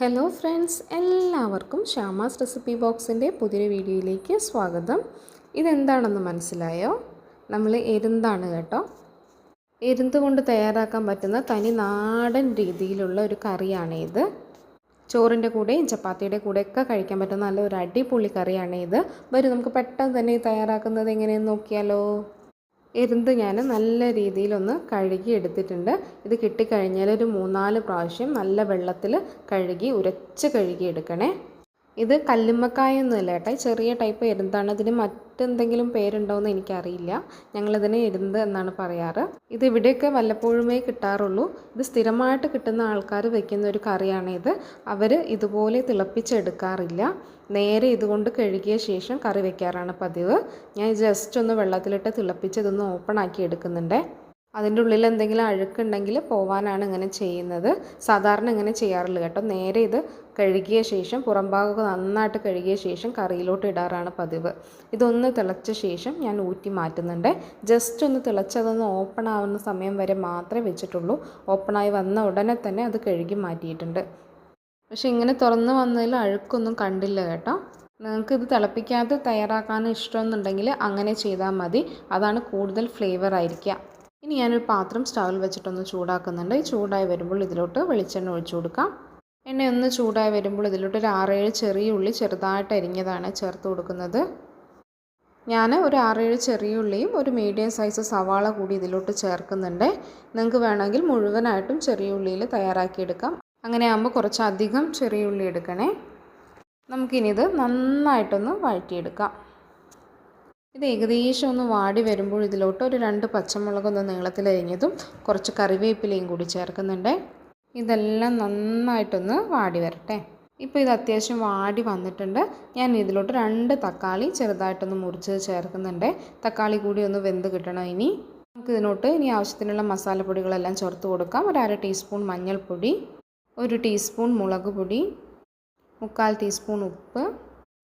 Hello friends എല്ലാവർക്കും Shyama's recipe ബോക്സിന്റെ പുതിയൊരു വീഡിയോയിലേക്ക് സ്വാഗതം. ഇതെന്താണെന്ന് മനസ്സിലായോ? നമ്മൾ എരുന്താണ് കേട്ടോ. എരുന്ത് കൊണ്ട് തയ്യാറാക്കാൻ പറ്റുന്ന തനി നാടൻ രീതിയിലുള്ള ഒരു കറിയാണ് ഇത് ചോറിന്റെ കൂടെയും ചപ്പാത്തിയുടെ കൂടെയൊക്കെ കഴിക്കാൻ പറ്റുന്ന നല്ല ഒരു അടിപൊളി കറിയാണ് ഇത് വരും നമുക്ക് പെട്ടെന്ന് തന്നെ തയ്യാറാക്കുന്നത് എങ്ങനെയെന്ന് നോക്കിയാലോ? എരുന്ത് ഞാൻ നല്ല രീതിയിലൊന്ന് കഴുകി എടുത്തിട്ടുണ്ട്. ഇത് കിട്ടിക്കഴിഞ്ഞാൽ ഒരു മൂന്നാൽ പ്രാവശ്യം നല്ല വെള്ളത്തിൽ കഴുകി ഉരച്ച് കഴുകി എടുക്കണേ. ഇത് കല്ലുമ്മക്കായ ഏട്ടാ ചെറിയ ടൈപ്പ് എരുന്താണ്. ഇതിന് മറ്റെന്തെങ്കിലും പേരുണ്ടോയെന്ന് എനിക്കറിയില്ല. ഞങ്ങളിതിനെ എരുന്ത് എന്നാണ് പറയാറ്. ഇത് ഇവിടെയൊക്കെ വല്ലപ്പോഴുമേ കിട്ടാറുള്ളൂ. ഇത് സ്ഥിരമായിട്ട് കിട്ടുന്ന ആൾക്കാർ വെക്കുന്ന ഒരു കറിയാണ് ഇത്. അവർ ഇതുപോലെ തിളപ്പിച്ചെടുക്കാറില്ല. നേരെ ഇതുകൊണ്ട് കഴുകിയ ശേഷം കറി വെക്കാറാണ് പതിവ്. ഞാൻ ജസ്റ്റ് ഒന്ന് വെള്ളത്തിലിട്ട് തിളപ്പിച്ച് ഇതൊന്ന് ഓപ്പൺ ആക്കി എടുക്കുന്നുണ്ട്. അതിന്റെ ഉള്ളിൽ എന്തെങ്കിലും അഴുക്കുണ്ടെങ്കിൽ പോവാനാണ് ഇങ്ങനെ ചെയ്യുന്നത്. സാധാരണ ഇങ്ങനെ ചെയ്യാറില്ല കേട്ടോ. നേരെ ഇത് കഴുകിയ ശേഷം പുറംഭാഗമൊക്കെ നന്നായിട്ട് കഴുകിയ ശേഷം കറിയിലോട്ട് ഇടാറാണ് പതിവ്. ഇതൊന്ന് തിളച്ച ശേഷം ഞാൻ ഊറ്റി മാറ്റുന്നുണ്ട്. ജസ്റ്റ് ഒന്ന് തിളച്ചതൊന്ന് ഓപ്പൺ ആവുന്ന സമയം വരെ മാത്രമേ വെച്ചിട്ടുള്ളൂ. ഓപ്പണായി വന്ന ഉടനെ തന്നെ അത് കഴുകി മാറ്റിയിട്ടുണ്ട്. പക്ഷേ ഇങ്ങനെ തുറന്ന് വന്നതിൽ അഴുക്കൊന്നും കണ്ടില്ല കേട്ടോ. നിങ്ങൾക്ക് ഇത് തിളപ്പിക്കാതെ തയ്യാറാക്കാൻ ഇഷ്ടമെന്നുണ്ടെങ്കിൽ അങ്ങനെ ചെയ്താൽ മതി. അതാണ് കൂടുതൽ ഫ്ലേവർ ആയിരിക്കുക. ഇനി ഞാനൊരു പാത്രം സ്റ്റവിൽ വെച്ചിട്ടൊന്ന് ചൂടാക്കുന്നുണ്ട്. ഈ ചൂടായി വരുമ്പോൾ ഇതിലോട്ട് വെളിച്ചെണ്ണ ഒഴിച്ചു കൊടുക്കാം. എണ്ണ ഒന്ന് ചൂടായി വരുമ്പോൾ ഇതിലോട്ട് ഒരു ആറേഴ് ചെറിയ ഉള്ളി ചെറുതായിട്ട് അരിഞ്ഞതാണ് ചേർത്ത് കൊടുക്കുന്നത്. ഞാൻ ഒരു ആറേഴ് ചെറിയ ഉള്ളിയും ഒരു മീഡിയം സൈസ് സവാള കൂടി ഇതിലോട്ട് ചേർക്കുന്നുണ്ട്. നിങ്ങൾക്ക് വേണമെങ്കിൽ മുഴുവനായിട്ടും ചെറിയ ഉള്ളിയിൽ തയ്യാറാക്കിയെടുക്കാം. അങ്ങനെ ആകുമ്പോൾ കുറച്ചധികം ചെറിയ ഉള്ളി എടുക്കണേ. നമുക്കിനിത് നന്നായിട്ടൊന്ന് വഴറ്റിയെടുക്കാം. ഇത് ഏകദേശം ഒന്ന് വാടി വരുമ്പോൾ ഇതിലോട്ട് ഒരു രണ്ട് പച്ചമുളകൊന്ന് നീളത്തിലരിഞ്ഞതും കുറച്ച് കറിവേപ്പിലയും കൂടി ചേർക്കുന്നുണ്ട്. ഇതെല്ലാം നന്നായിട്ടൊന്ന് വാടി വരട്ടെ. ഇപ്പോൾ ഇത് അത്യാവശ്യം വാടി വന്നിട്ടുണ്ട്. ഞാൻ ഇതിലോട്ട് രണ്ട് തക്കാളി ചെറുതായിട്ടൊന്ന് മുറിച്ച് ചേർക്കുന്നുണ്ട്. തക്കാളി കൂടി ഒന്ന് വെന്ത് കിട്ടണം ഇനി. നമുക്ക് ഇതിനോട്ട് ഇനി ആവശ്യത്തിനുള്ള മസാലപ്പൊടികളെല്ലാം ചേർത്ത് കൊടുക്കാം. ഒരു അര ടീസ്പൂൺ മഞ്ഞൾപ്പൊടി ഒരു ടീസ്പൂൺ മുളക് പൊടി മുക്കാൽ ടീസ്പൂൺ ഉപ്പ്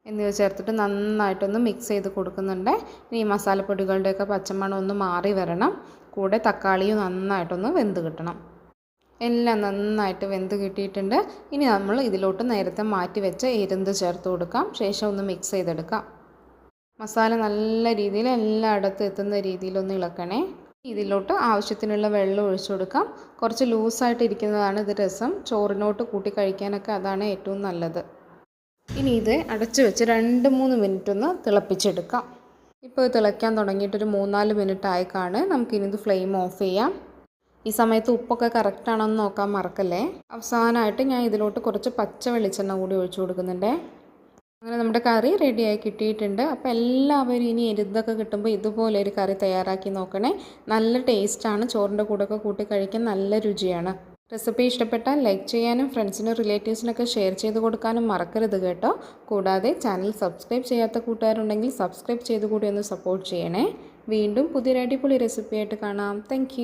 എന്നിവ ചേർത്തിട്ട് നന്നായിട്ടൊന്ന് മിക്സ് ചെയ്ത് കൊടുക്കുന്നുണ്ട്. ഇനി ഈ മസാലപ്പൊടികളുടെയൊക്കെ പച്ചമണം ഒന്ന് മാറി വരണം. കൂടെ തക്കാളിയും നന്നായിട്ടൊന്ന് വെന്ത് കിട്ടണം. എല്ലാം നന്നായിട്ട് വെന്ത് കിട്ടിയിട്ടുണ്ട്. ഇനി നമ്മൾ ഇതിലോട്ട് നേരത്തെ മാറ്റി വെച്ച എരുന്ത് ചേർത്ത് കൊടുക്കാം. ശേഷം ഒന്ന് മിക്സ് ചെയ്തെടുക്കാം. മസാല നല്ല രീതിയിൽ എല്ലായിടത്തും എത്തുന്ന രീതിയിലൊന്ന് ഇളക്കണേ. ഇതിലോട്ട് ആവശ്യത്തിനുള്ള വെള്ളം ഒഴിച്ചു കൊടുക്കാം. കുറച്ച് ലൂസായിട്ട് ഇരിക്കുന്നതാണ് ഇത് രസം. ചോറിനോട്ട് കൂട്ടി കഴിക്കാനൊക്കെ അതാണ് ഏറ്റവും നല്ലത്. ഇനി ഇത് അടച്ചു വെച്ച് രണ്ട് മൂന്ന് മിനിറ്റ് ഒന്ന് തിളപ്പിച്ചെടുക്കാം. ഇപ്പോൾ തിളയ്ക്കാൻ തുടങ്ങിയിട്ടൊരു മൂന്നാൽ മിനിറ്റ് ആയി കാണ് നമുക്കിനി ഇത് ഫ്ലെയിം ഓഫ് ചെയ്യാം. ഈ സമയത്ത് ഉപ്പൊക്കെ കറക്റ്റ് എന്ന് നോക്കാൻ മറക്കല്ലേ? അവസാനമായിട്ട് ഞാൻ ഇതിലോട്ട് കുറച്ച് പച്ച വെളിച്ചെണ്ണ കൂടി ഒഴിച്ചു കൊടുക്കുന്നുണ്ട്. അങ്ങനെ നമ്മുടെ കറി റെഡിയായി കിട്ടിയിട്ടുണ്ട്. അപ്പോൾ എല്ലാവരും ഇനി എരുതൊക്കെ കിട്ടുമ്പോൾ ഇതുപോലെ ഒരു കറി തയ്യാറാക്കി നോക്കണേ. നല്ല ടേസ്റ്റാണ് ചോറിന്റെ കൂടെയൊക്കെ കൂട്ടി കഴിക്കാൻ നല്ല രുചിയാണ്. റെസിപ്പി ഇഷ്ടപ്പെട്ടാൽ ലൈക്ക് ചെയ്യാനും ഫ്രണ്ട്സിനും റിലേറ്റീവ്സിനൊക്കെ ഷെയർ ചെയ്ത് കൊടുക്കാനും മറക്കരുത് കേട്ടോ. കൂടാതെ ചാനൽ സബ്സ്ക്രൈബ് ചെയ്യാത്ത കൂട്ടുകാരുണ്ടെങ്കിൽ സബ്സ്ക്രൈബ് ചെയ്ത് കൂടി ഒന്ന് സപ്പോർട്ട് ചെയ്യണേ. വീണ്ടും പുതിയൊരു അടിപൊളി റെസിപ്പിയായിട്ട് കാണാം. താങ്ക്